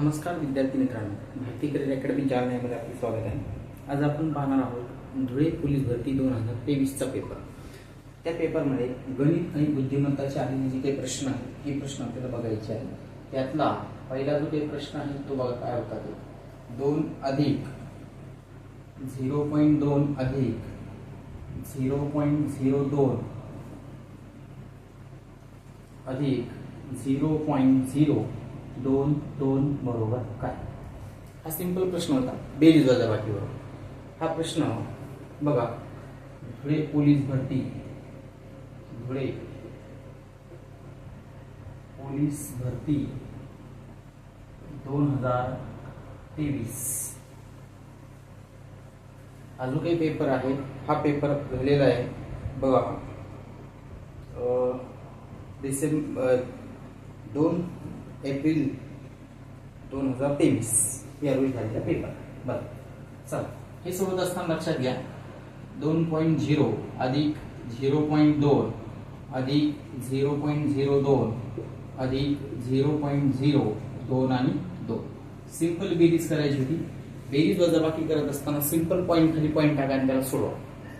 नमस्कार विद्यार्थी मित्रांनो. माहिती करिअर अकॅडमी जालन्यामध्ये आपले स्वागत आहे. आज आपण पाहणार आहोत धुळे पोलीस भरती दोन हजार तेवीसचा पेपर त्या पेपरमध्ये गणित आणि बुद्धिमत्ताचे आधीने जे काही प्रश्न आहेत हे प्रश्न आपल्याला बघायचे आहेत. त्यातला पहिला जो काही प्रश्न आहे तो बघा काय होता ते. दोन अधिक झिरो पॉईंट दोन अधिक झिरो पॉईंट झिरो दोन अधिक झिरो पॉईंट झिरो दोन दोन बरोबर काय? हा सिंपल प्रश्न होता. बेरीज वजाबाकीवर हा प्रश्न बघा. धुळे पोलीस भरती. धुळे पोलीस भरती दोन हजार तेवीस. अजून काही पेपर आहे हा पेपर भरलेला आहे. बघा. डिसेंब डिसेंबर दोन एप्रिल दोन हजार तेवीस या रोजी झालेला पेपर. बरं चला. हे सोडत असताना लक्षात घ्या. दोन पॉईंट झिरो अधिक झिरो पॉईंट दोन अधिक झिरो पॉईंट झिरो दोन अधिक झिरो पॉईंट झिरो दोन आणि दोन. सिंपल बेरीज करायची होती. बेरीज वजाबाकी करत असताना सिंपल पॉईंट खाली पॉईंट टाका आणि त्याला सोडवा.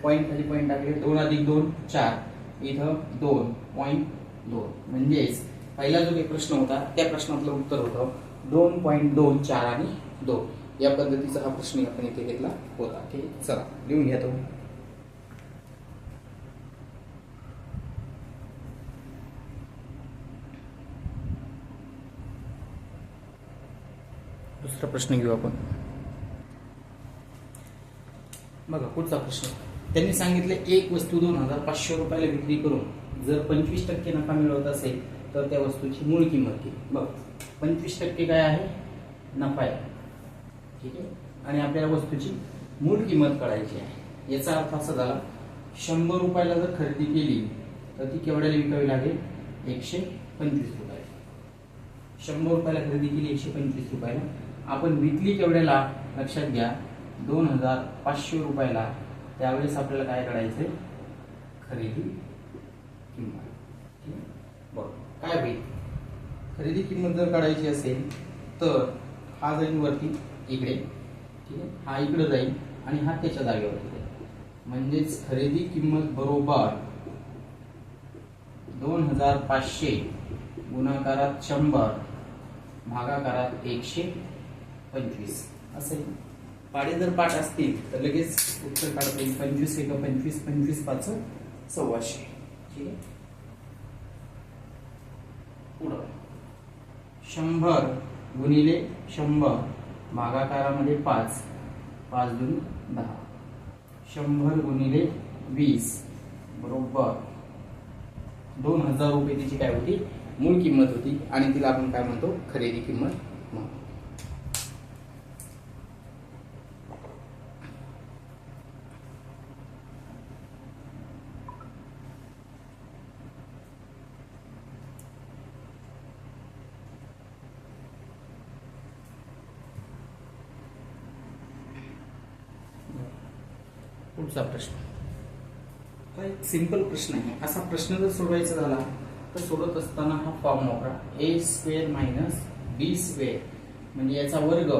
पॉईंट खाली पॉईंट टाकले दोन अधिक दोन चार. इथं दोन पॉईंट दोन. म्हणजेच पहिला जो काही प्रश्न होता त्या प्रश्नातलं उत्तर होतं दोन पॉईंट दोन चार आणि दोन. या पद्धतीचा हा प्रश्न आपण इथे घेतला होता. ठीक चला लिहून घ्या तो दुसरा प्रश्न घेऊ आपण. बघा पुढचा प्रश्न. त्यांनी सांगितले एक वस्तू दोन हजार पाचशे रुपयाला विक्री करून जर पंचवीस टक्के नफा मिळवत असेल तर त्या वस्तूची मूळ किंमत किती बघ पंचवीस टक्के काय आहे? नफा आहे. ठीक आहे? आणि आपल्याला वस्तूची मूळ किंमत कळायची आहे. याचा अर्थ असा झाला शंभर रुपयाला जर खरेदी केली तर ती केवढ्याला विकावी लागेल? एकशे पंचवीस रुपयाला शंभर रुपयाला खरेदी केली एकशे पंचवीस रुपयाला. आपण विकली केवढ्याला? लक्षात घ्या दोन हजार पाचशे रुपयाला. त्यावेळेस आपल्याला काय करायचंय? खरेदी किंमत. काय होईल? खरेदी किंमत जर काढायची असेल तर हा जाईल वरती इकडे. ठीक आहे? हा इकडे जाईल आणि हा त्याच्या जागेवरती जाईल. म्हणजेच खरेदी किंमत बरोबर दोन हजार पाचशे गुणाकारात शंभर भागाकारात एकशे पंचवीस. असेल पाडे जर पाठ असतील तर लगेच उत्तर काढता येईल पंचवीस एक पंचवीस पंचवीस पाच सव्वाशे. ठीक आहे? शंभर गुणिले शंभर भागाकारामध्ये पाच. पाच दोन दहा. शंभर गुणिले वीस. बरोबर. दोन हजार रुपये तिची काय होती? मूळ किंमत होती. आणि तिला आपण काय म्हणतो? खरेदी किंमत म्हणतो. पुढचा प्रश्न. हा एक सिंपल प्रश्न आहे. असा प्रश्न जर सोडवायचा झाला तर सोडत असताना हा फॉर्म वापरा. A square minus B square म्हणजे याचा वर्ग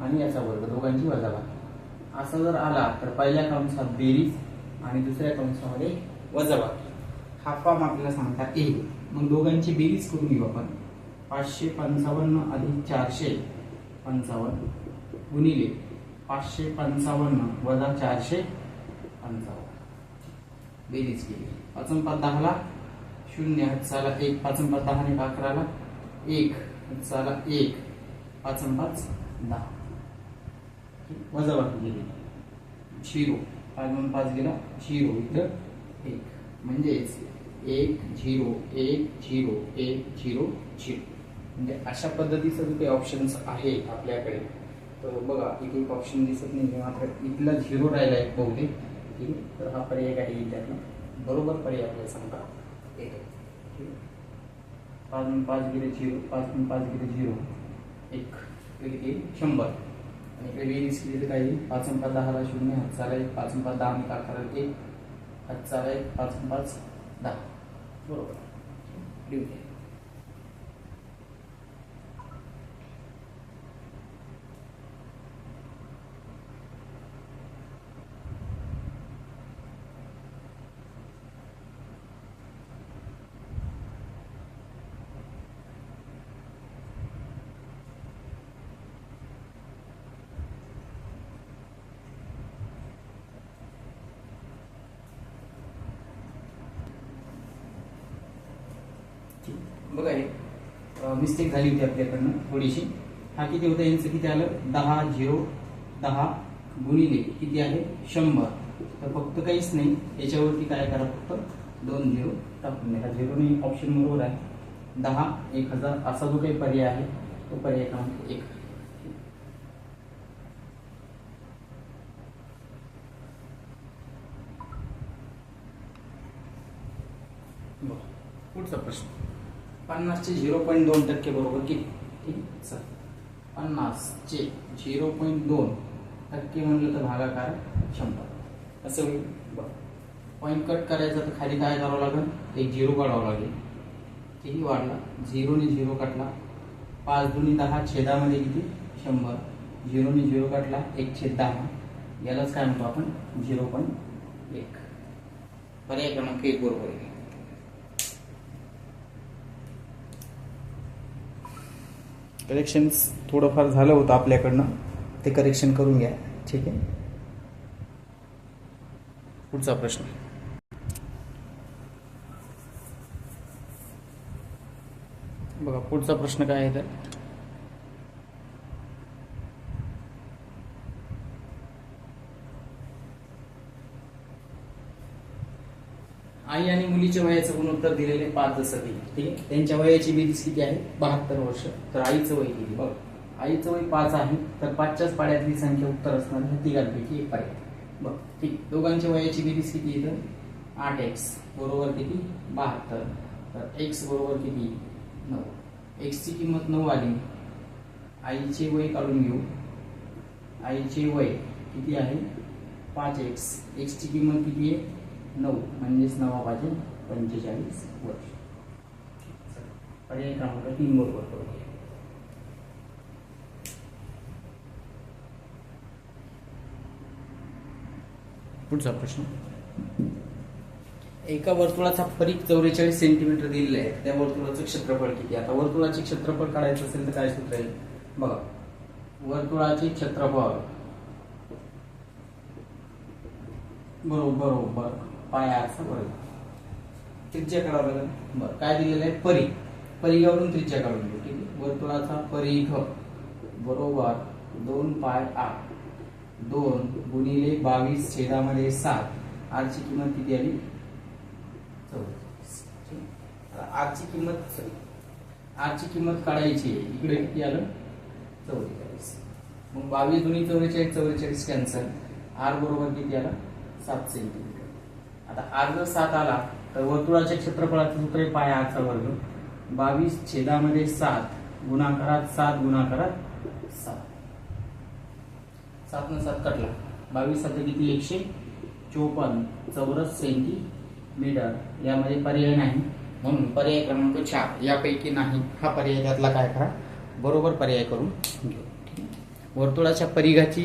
आणि याचा वर्ग दोघांची वजाबाकी. असा जर आला तर पहिल्या कंसात बेरीज आणि दुसऱ्या कंसामध्ये वजाबाकी. हा फॉर्म आपल्याला सांगता येईल. मग दोघांची बेरीज करून घेऊ आपण. पाचशे पंचावन्न अधिक चारशे पंचावन्न गुणिले पाचशे पंचावन्न वजा चारशे पंचावन्न. बेरीज केली. पाचन पाच दहाला शून्य हातचाला एक पाचन पाच दहा आणि अकराला एक हातचाला एक पाचन पाच दहा. वजा बाकी गेली. झिरो. पाच दोन पाच गेला झिरो इथं एक. म्हणजेच एक झिरो एक झिरो एक झिरो झिरो. म्हणजे अशा पद्धतीचं जो काही ऑप्शन्स आहे आपल्याकडे तर बघा इथे एक ऑप्शन दिसत नाही मात्र इथला झिरो राहिला आहे बहुतेक. आहे तर हा? पर्याय येईल त्यातला बरोबर पर्याय आपल्याला सांगता येतो पाच दोन पाच गेले झिरो पाच दोन पाच गेले झिरो एक किती शंभर आणि इकडे बेरीज केली तर काय पाच पाच दहाला शून्य, हात चाला एक, पाच पाच दहा आणि अकरा एक, हात चाला एक, पाच पाच दहा। बरोबर। लिहून घ्या बघा हे मिस्टेक झाली होती आपल्याकडनं थोडीशी. हा किती होता? यांचं किती आलं? दहा झिरो दहा गुणिले किती आहे? शंभर. तर फक्त काहीच नाही. याच्यावरती काय करा फक्त? दोन झिरो टाकून द्या. झिरोने ऑप्शन बरोबर आहे. दहा एक हजार. असा जो काही पर्याय आहे तो पर्याय क्रमांक एक. पुढचा प्रश्न. पन्नासचे झिरो पॉईंट दोन टक्के बरोबर किती? ठीक? चल पन्नासचे झिरो पॉईंट दोन टक्के म्हणलं तर भागाकार शंभर. असं होईल? बरं. पॉईंट कट करायचा तर खाली काय करावं लागेल? एक झिरो काढावं लागेल. किती वाढला? झिरोने झिरो काढला. पाच दुनी दहा छेदामध्ये किती? शंभर. झिरोने झिरो काढला एक छेद दहा. यालाच काय म्हणतो आपण? झिरो पॉईंट एक. पर्याय क्रमांक एक बरोबर आहे. करेक्शन्स थोडंफार झालं होतं आपल्याकडनं. ते करेक्शन करून घ्या. ठीक आहे? पुढचा प्रश्न. बघा पुढचा प्रश्न काय आहे तर आई आणि मुलीच्या वयाचं गुणोत्तर दिलेले पाच जसं की ठीक आहे? त्यांच्या वयाची बेरीज किती आहे? बहात्तर वर्ष. तर आईचं वय किती? बघ आईचं वय पाच आहे तर पाचच्याच पाड्यातली संख्या उत्तर असणार ह्या तिघांपैकी एक पर्याय बघ ठीक दोघांच्या वयाची बेरीज किती येतं आठ एक्स बरोबर किती? बहात्तर. तर एक्स बरोबर किती? नऊ. एक्सची किंमत नऊ आली. आईचे वय काढून घेऊ. आईचे वय किती आहे? पाच एक्स एक्सची किंमत किती आहे? नऊ म्हणजेच नवा पाहिजे पंचेचाळीस वर्ष. पर्याय क्रमांक तीन बरोबर करू पुढचा प्रश्न. एका वर्तुळाचा परीक चौवेचाळीस सेंटीमीटर दिलेला आहे. त्या वर्तुळाचं क्षेत्रफळ किती? आता वर्तुळाचे क्षेत्रफळ काढायचं असेल तर काय सूत्र आहे बघा. वर्तुळाचे क्षेत्रफळ. बरोबर बरोबर. पाय आरचा वर्ग त्रिज्या काढावं लागेल. बरं काय दिलेलं आहे? परी. परिघावरून त्रिज्या काढून घेऊ ठीक आहे? वर्तुळाचा परिघ. बरोबर. दोन पाय आठ दोन गुणिले बावीस छेदामध्ये सात. आरची किंमत किती आली? चौवेचाळीस आरची किंमत आरची किंमत काढायची इकडे किती आलं? चौवेचाळीस मग बावीस दोन्ही चौवेचाळीस चौवेचाळीस कॅन्सल. आर बरोबर किती आला? सात सेंटीमीटर. आता आर जर सात आला तर वर्तुळाच्या क्षेत्रफळाचं सूत्र आहे पाय आरचा वर्ग. बावीस छेदामध्ये सात गुणाकारात सात गुणाकारात सात. सात न सात कटला. बावीस सात किती? एकशे चोपन्न. चौरस सेंटीमीटर. यामध्ये पर्याय नाही. म्हणून पर्याय क्रमांक चार. यापैकी नाही. हा पर्याय त्यातला काय करा? बरोबर पर्याय करून घेऊ. वर्तुळाच्या परिघाची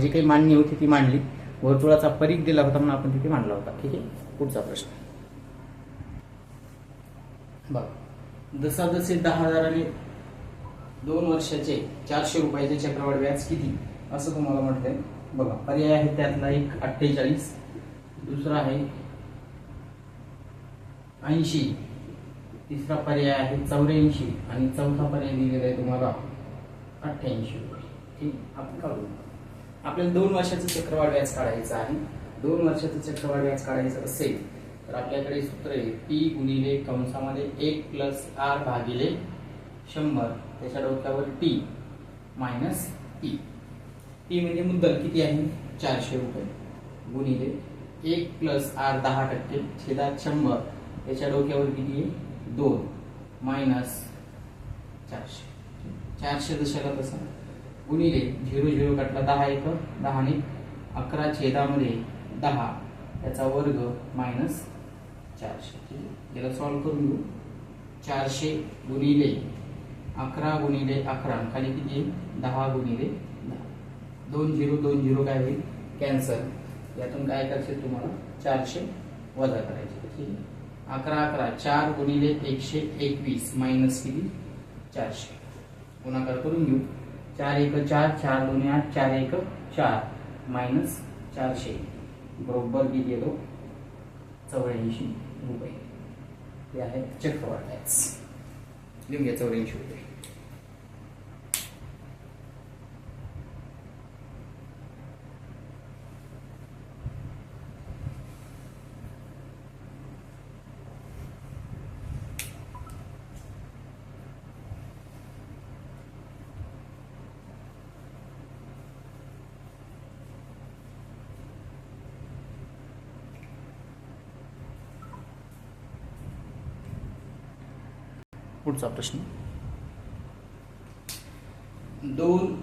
जी काही मांडणी होती ती मांडली. वर्तुळाचा परीख दिला होता म्हणून आपण तिथे मांडला होता. ठीक आहे? पुढचा प्रश्न. बघ जसा जसे दहा हजाराने दोन वर्षाचे चारशे रुपयाचे चक्रवाढ व्याज किती? असं तुम्हाला म्हटलंय. बघा पर्याय आहे त्यातला एक अठ्ठेचाळीस. दुसरा आहे ऐंशी. तिसरा पर्याय आहे चौऱ्याऐंशी. आणि चौथा पर्याय दिलेला आहे तुम्हाला अठ्ठ्याऐंशी रुपये. ठीक? आपण काढू आपल्याला दोन वर्षाचं चक्रवाढ व्याज काढायचं आहे. दोन वर्षाचं चक्रवाढ व्याज काढायचं असेल तर आपल्याकडे सूत्र आहे पी गुणिले कंसामध्ये एक प्लस आर भागिले शंभर. त्याच्या डोक्यावर टी मायनस टी टी म्हणजे मुद्दल किती आहे? चारशे रुपये. गुणिले एक प्लस आर दहा टक्के छेदात शंभर. त्याच्या डोक्यावर किती आहे? दोन. मायनस चारशे. चारशे दशकात तसं गुणिले झिरो झिरो कटला दहा एक दहाने अकरा छेदामध्ये दहा. त्याचा वर्ग मायनस चारशे. ठीक आहे याला सॉल्व करून घेऊ. चारशे गुणिले अकरा गुणिले अकरा. खाली किती? येईल दहा गुणिले दहा. दोन झिरो दोन झिरो काय होईल? कॅन्सल. यातून काय करायचे तुम्हाला? चारशे वजा करायचे. ठीक आहे? अकरा अकरा. चार गुणिले एकशे एकवीस. मायनस किती? चारशे. गुणाकार करून घेऊ. चार एक चार चार दोन आठ चार एक चार मायनस चारशे. बरोबर किती येतो? चौऱ्याऐंशी रुपये. ते आहे चक्रवाटाच लिहून घ्या चौऱ्याऐंशी रुपये. पुढचा प्रश्न. दोन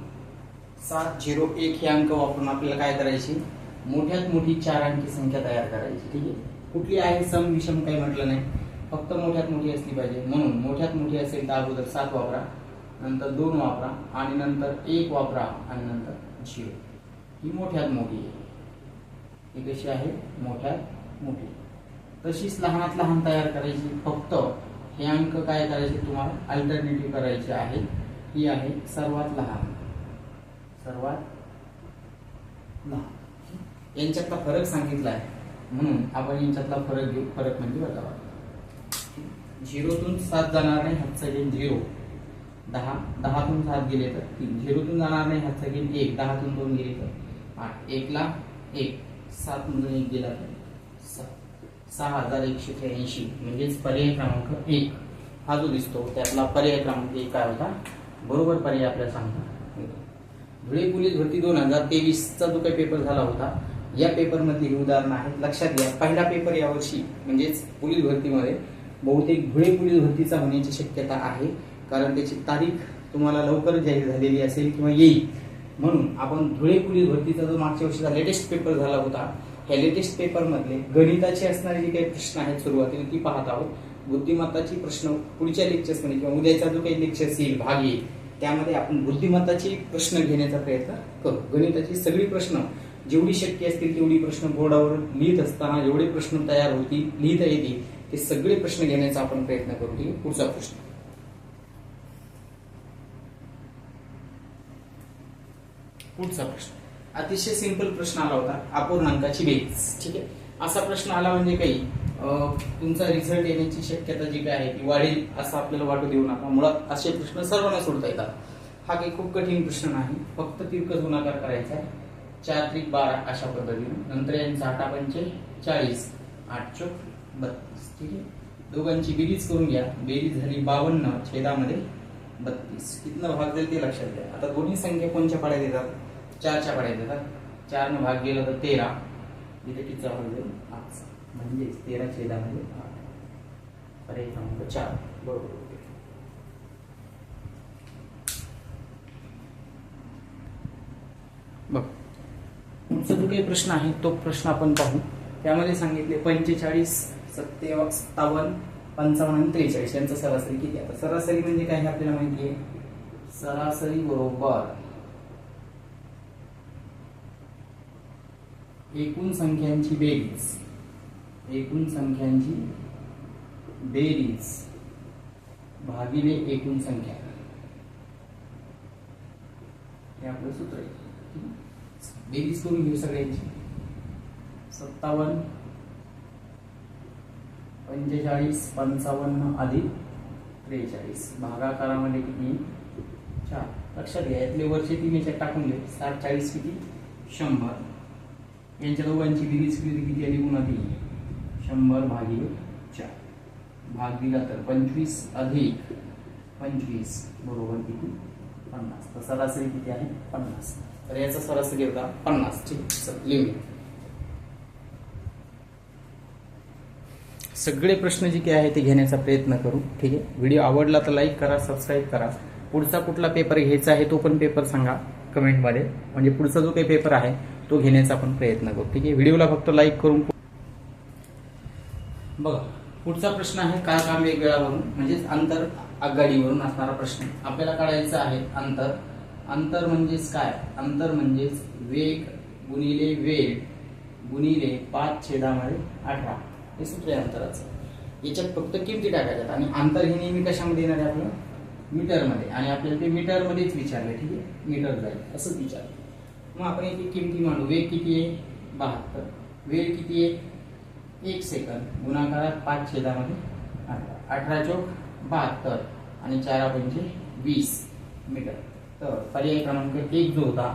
सात झिरो एक हे अंक वापरून आपल्याला काय करायचे? मोठ्यात मोठी चार अंकी संख्या तयार करायची ठीक आहे? कुठली आहे? सम विषम काही म्हटलं नाही. फक्त मोठ्यात मोठी असली पाहिजे. म्हणून मोठ्यात मोठी असेल तर अगोदर सात वापरा नंतर दोन वापरा आणि नंतर एक वापरा आणि नंतर झिरो. ही मोठ्यात मोठी आहे. ही कशी आहे? मोठ्यात मोठी. तशीच लहानात लहान तयार करायची. फक्त हे अंक काय करायचे तुम्हाला? अल्टरनेटिव्ह करायचे आहे. ही आहे सर्वात लहान. सर्वात लहान. यांच्यातला फरक सांगितला आहे. म्हणून आपण यांच्यातला फरक घेऊ. फरक म्हणजे बघावा झिरोतून सात जाणार नाही हातचा गेम झिरो. दहा. दहातून सात गेले तर तीन. झिरोतून जाणार नाही हातचा गेम एक. दहातून दोन गेले तर आठ. एकला एक. सातमधून एक गेला तर सात. सहा हजार एकशे त्र्याऐंशी म्हणजेच पर्याय क्रमांक एक. हा जो दिसतो त्यातला पर्याय क्रमांक एक काय होता? बरोबर पर्याय आपल्याला सांगता. धुळे पोलीस भरती दोन हजार तेवीसचा जो काही पेपर झाला होता या पेपर ही उदाहरणं आहेत. लक्षात घ्या पहिला पेपर यावर्षी म्हणजेच पोलीस भरतीमध्ये बहुतेक धुळे पोलीस भरतीचा होण्याची शक्यता आहे. कारण त्याची तारीख तुम्हाला लवकर जाहीर झालेली असेल किंवा येईल. म्हणून आपण धुळे पोलीस भरतीचा जो मागच्या वर्षीचा लेटेस्ट पेपर झाला होता पेपर मधले गणिताचे असणारे जे काही प्रश्न आहेत सुरुवातीला ती पाहत आहोत. बुद्धिमत्ताची प्रश्न पुढच्या लेक्चर्समध्ये किंवा उद्याचा जो काही लेक्चर्स येईल भाग येईल त्यामध्ये आपण बुद्धिमत्ताची प्रश्न घेण्याचा प्रयत्न करू. गणिताची सगळी प्रश्न जेवढी शक्य असतील तेवढी प्रश्न बोर्डावर लिहित असताना जेवढे प्रश्न तयार होतील लिहिता येतील ते सगळे प्रश्न घेण्याचा आपण प्रयत्न करू. ठीक आहे? पुढचा प्रश्न. पुढचा प्रश्न. अतिशय सिंपल प्रश्न आला होता अपूर्णांकाची बेरीज. ठीक आहे? असा प्रश्न आला म्हणजे काही तुमचा रिझल्ट येण्याची शक्यता जी काय आहे ती वाढेल असं आपल्याला वाटू देऊ नका. मुळात असे प्रश्न सर्वांना सोडता येतात. हा काही खूप कठीण प्रश्न नाही. फक्त तिरकस गुणाकार करायचा आहे. चार त्रिक बारा अशा पद्धतीने. नंतर यांचा आठ पंचे चाळीस. आठ चोक बत्तीस. ठीक आहे? दोघांची बेरीज करून घ्या. बेरीज झाली बावन्न छेदामध्ये बत्तीस. कितना भाग जाईल ते लक्षात घ्या. आता दोन्ही संख्या कोणच्या पाड्या देतात चारच्या पाड्या देतात चारनं भाग गेला तर तेरा. इथे किचा भाग जाईल आठचा म्हणजेच तेरा छेदामध्ये आठ. पर्याय क्रमांक चार. बरोबर. बघ. पुढचा जो काही प्रश्न आहे तो प्रश्न आपण पाहू. त्यामध्ये सांगितले पंचेचाळीस सत्तेव सत्तावन्न पंचावन्न आणि त्रेचाळीस. यांचा सरासरी किती आता सरासरी म्हणजे काय हे आपल्याला माहिती आहे? सरासरी बरोबर. एकूण संख्यांची बेरीज. एकूण संख्यांची बेरीज भागिले एकूण संख्या. हे आपलं सूत्र आहे. बेरीज करून घेऊ सगळ्यांची. सत्तावन्न पंचेचाळीस पंचावन्न अधिक त्रेचाळीस. भागाकारामध्ये किती? चार. लक्षात घ्या यातले वरचे तीन याच्यात टाकून घे सात चाळीस किती? शंभर. यांच्या दोघांची बेरीज किती किती आली पुन्हा ती शंभर भागिले चार. भाग दिला तर पंचवीस अधिक पंचवीस बरोबर किती? पन्नास. तर सरासरी किती आहे? पन्नास. तर याचा सरासरी होता पन्नास. ठीक सर लिहून सगळे प्रश्न जे काही आहे ते घेण्याचा प्रयत्न करू. ठीक आहे? व्हिडिओ आवडला तर लाईक करा सबस्क्राईब करा. पुढचा कुठला पेपर घ्यायचा आहे तो पण पेपर सांगा. कमेंटमध्ये. म्हणजे पुढचा जो काही पेपर आहे तो घेण्याचा आपण प्रयत्न करू ठीक आहे? व्हिडिओला फक्त लाईक करून बघा पुढचा प्रश्न आहे काय काम वेगवेगळ्यावरून म्हणजेच अंतर आगगाडीवरून असणारा प्रश्न. आपल्याला काढायचा आहे अंतर. अंतर म्हणजेच काय? अंतर म्हणजेच वेग गुणिले वेळ गुणिले पाच छेदामध्ये अठरा. हे सूत्र आहे अंतराचं. याच्यात फक्त किमती टाकायच्यात. आणि अंतर हे नेहमी कशामध्ये येणार आहे आपलं? मीटरमध्ये. आणि आपल्याला ते मीटरमध्येच विचारलं ठीक आहे? मीटर जाईल असंच विचारलं. मग आपण इथे किमती मांडू. वेग किती आहे? बहात्तर. वेळ किती आहे? एक सेकंद. गुणाकारात पाच छेदामध्ये अठरा अठरा चौक बहात्तर. आणि चार पंचे वीस मीटर. तर पर्याय क्रमांक एक जो होता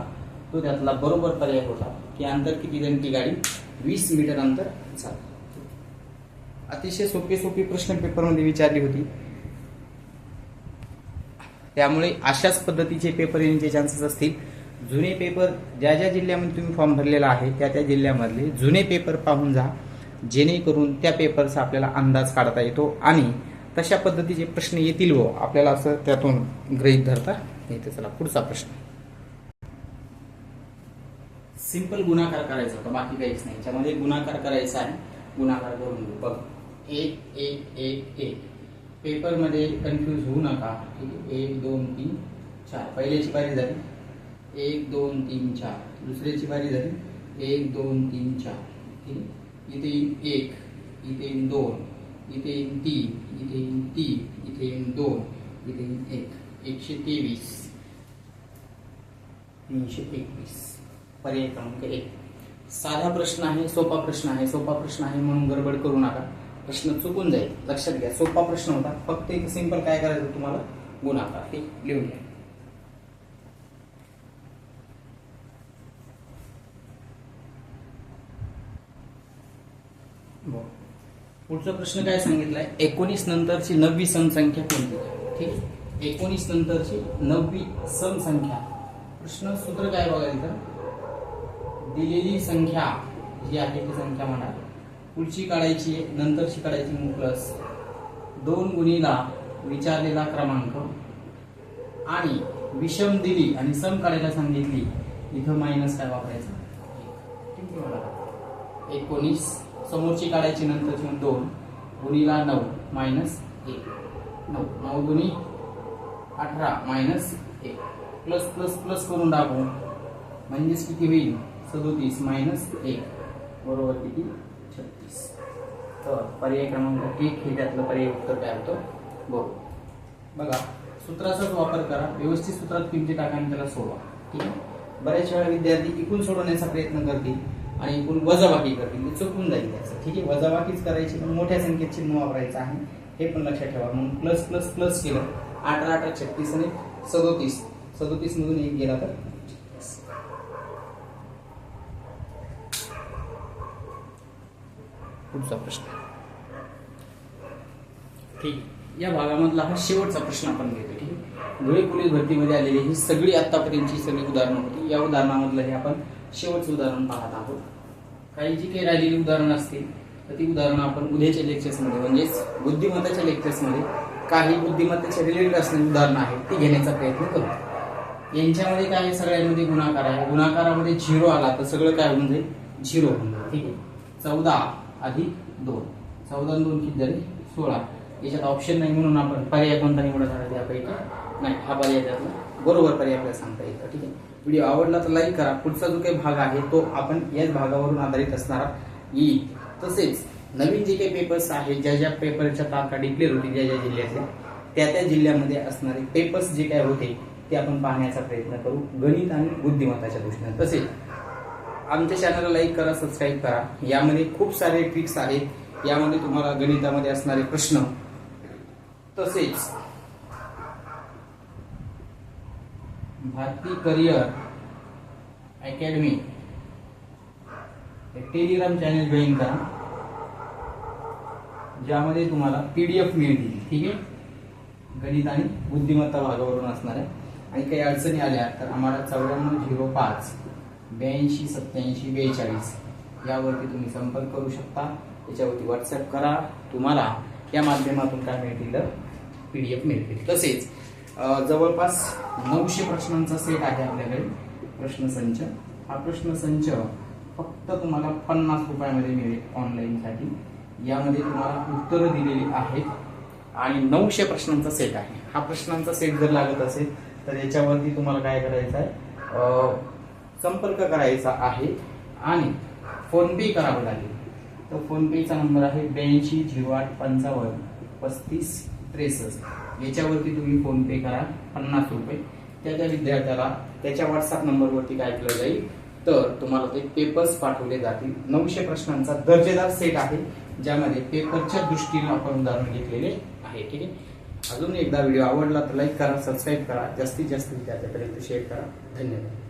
तो त्यातला बरोबर पर्याय होता की अंतर किती जण ती गाडी वीस मीटर अंतर चालते अतिशय सोपे सोपे प्रश्न पेपरमध्ये विचारली होती. त्यामुळे अशाच पद्धतीचे पेपर येण्याचे चान्सेस असतील. जुने पेपर ज्या ज्या जिल्ह्यामध्ये तुम्ही फॉर्म भरलेला आहे त्या त्या जिल्ह्यामधले जुने पेपर पाहून जा. जेणेकरून त्या पेपरचा आपल्याला अंदाज काढता येतो आणि तशा पद्धतीचे प्रश्न येतील व आपल्याला असं त्यातून ग्रहित धरता येते. चला पुढचा प्रश्न. सिंपल गुणाकार करायचा होता बाकी काहीच नाही. याच्यामध्ये गुणाकार करायचा आहे. गुणाकार करून घेऊ बघ. एक एक एक एक. पेपरमध्ये कन्फ्यूज होऊ नका. एक दोन तीन चार. पहिल्याची बारी झाली. एक दोन तीन चार. दुसऱ्याची बारी झाली. एक दोन तीन चार. ठीक इथे येईन एक इथे येईन दोन इथे येईन तीन इथे येईन तीन इथे येईन दोन इथे येईन एक. एकशे तेवीस. तीनशे एकवीस. पर्याय क्रमांक एक. साधा प्रश्न आहे सोपा प्रश्न आहे. सोपा प्रश्न आहे म्हणून गडबड करू नका. प्रश्न चुकून जाईल. लक्षात घ्या. सोपा प्रश्न होता. फक्त एक सिंपल काय करायचं तुम्हाला? गुणाकार हे लिहून घ्या. पुढचा प्रश्न काय सांगितलाय? एकोणीस नंतरची नववी समसंख्या कोणती? ठीक? एकोणीस नंतरची नववी समसंख्या प्रश्न सूत्र काय बघायचं? दिलेली संख्या जी आहे ती संख्या म्हणा पुढची काढायची नंतरची काढायची मग प्लस दोन गुणीला विचारलेला क्रमांक. आणि विषम दिली आणि सम काढायला सांगितली इथं मायनस काय वापरायचं? ठीक आहे एकोणीस. समोरची काढायची नंतरची दोन. गुणीला नऊ मायनस एक. नऊ. नऊ गुणी अठरा मायनस एक. प्लस प्लस प्लस करून टाकू. म्हणजेच किती होईल? सदोतीस मायनस एक. बरोबर किती? छत्तीस. तर पर्याय क्रमांक एक हे त्यातलं पर्याय उत्तर काय होतं? बरोबर. बघा सूत्राचाच वापर करा व्यवस्थित सूत्रात किमती टाका आणि त्याला सोडवा. ठीक आहे? बऱ्याच वेळा विद्यार्थी एकूण सोडवण्याचा प्रयत्न करतील आणि एकूण वजाबाकी करतील. चुकून जाईल त्याचं. ठीक आहे? वजाबाकीच करायची पण मोठ्या संख्येत चिन्ह वापरायचं आहे. हे पण लक्षात ठेवा. म्हणून प्लस प्लस प्लस केलं. अठरा अठरा छत्तीस आणि सदोतीस. सदोतीस मधून एक गेला तर? पुढचा प्रश्न. ठीक. या भागामधला हा शेवटचा प्रश्न आपण घेतो ठीक धुळे पोलीस भरतीमध्ये आलेली ही सगळी आतापर्यंतची सगळी उदाहरणं होती. या उदाहरणामधलं हे आपण शेवटचं उदाहरण पाहत आहोत. काही जी काही राहिलेली उदाहरणं असतील तर ती उदाहरणं आपण उद्याच्या लेक्चर्समध्ये म्हणजेच बुद्धिमत्ताच्या लेक्चर्समध्ये काही बुद्धिमत्तेच्या रिलेटेड असलेली उदाहरणं आहेत ती घेण्याचा प्रयत्न करू. यांच्यामध्ये काय सगळ्यांमध्ये गुणाकार आहे. गुणाकारामध्ये झिरो आला तर सगळं काय होऊन जाईल? झिरो होऊन जाईल ठीक आहे? चौदा. अधिक दोन. चौदा दोन किती झाले? सोळा. याच्यात ऑप्शन नाही म्हणून आपण पर्याय कोणता निवडत आला त्यापैकी नाही. हा पर्याय त्यातला बरोबर पर्याय आपल्याला सांगता येतं ठीक आहे? व्हिडिओ आवडला तर लाईक करा. पुढचा जो काही भाग आहे तो आपण याच भागावरून आधारित असणारा येईल तसेच नवीन जे काही पेपर्स आहेत ज्या ज्या पेपरच्या तारखा डिक्लेअर होती ज्या ज्या जिल्ह्यातल्या त्या त्या जिल्ह्यामध्ये असणारे पेपर्स जे काय होते ते आपण पाहण्याचा प्रयत्न करू. गणित आणि बुद्धिमत्ताच्या दृष्टीने तसेच आमच्या चॅनलला लाईक करा सबस्क्राईब करा. यामध्ये खूप सारे ट्रिक्स आहेत. यामध्ये तुम्हाला गणितामध्ये असणारे प्रश्न. तसेच Bharati career academy telegram channel join करा. ज्यामध्ये तुम्हाला पीडीएफ मिळतील ठीक आहे? गणित आणि बुद्धिमत्ता भागावरून असणार आहे आणि काही अडचणी आल्या तर आम्हाला चौऱ्याण्णव झिरो पाच ब्याऐंशी सत्याऐंशी बेचाळीस. यावरती तुम्ही संपर्क करू शकता. त्याच्यावरती व्हॉट्सअप करा. तुम्हाला या माध्यमातून काय मिळतील पी डी एफ मिळतील. तसेच जवळपास नऊशे प्रश्नांचा सेट आहे आपल्याकडे. प्रश्नसंच. हा प्रश्नसंच फक्त तुम्हाला पन्नास रुपयामध्ये मिळेल ऑनलाईनसाठी. यामध्ये तुम्हाला उत्तरं दिलेली आहेत. आणि नऊशे प्रश्नांचा सेट आहे. हा प्रश्नांचा सेट जर लागत असेल तर याच्यावरती तुम्हाला काय करायचं आहे संपर्क करायचा आहे आणि फोनपे करावं लागेल. तर फोनपेचा नंबर आहे ब्याऐंशी झिरो आठ पंचावन्न पस्तीस त्रेसष्ट. याच्यावरती तुम्ही फोनपे करा पन्नास रुपये. त्या त्या विद्यार्थ्याला त्याच्या व्हॉट्सअप नंबरवरती काय केलं जाईल? तर तुम्हाला ते पेपर्स पाठवले जातील. नऊशे प्रश्नांचा दर्जेदार सेट आहे ज्यामध्ये पेपरच्या दृष्टीने आपण उदाहरण घेतलेले आहे. ठीक आहे? अजून एकदा व्हिडिओ आवडला तर लाईक करा सबस्क्राईब करा. जास्तीत जास्त विद्यार्थ्यापर्यंत शेअर करा. धन्यवाद.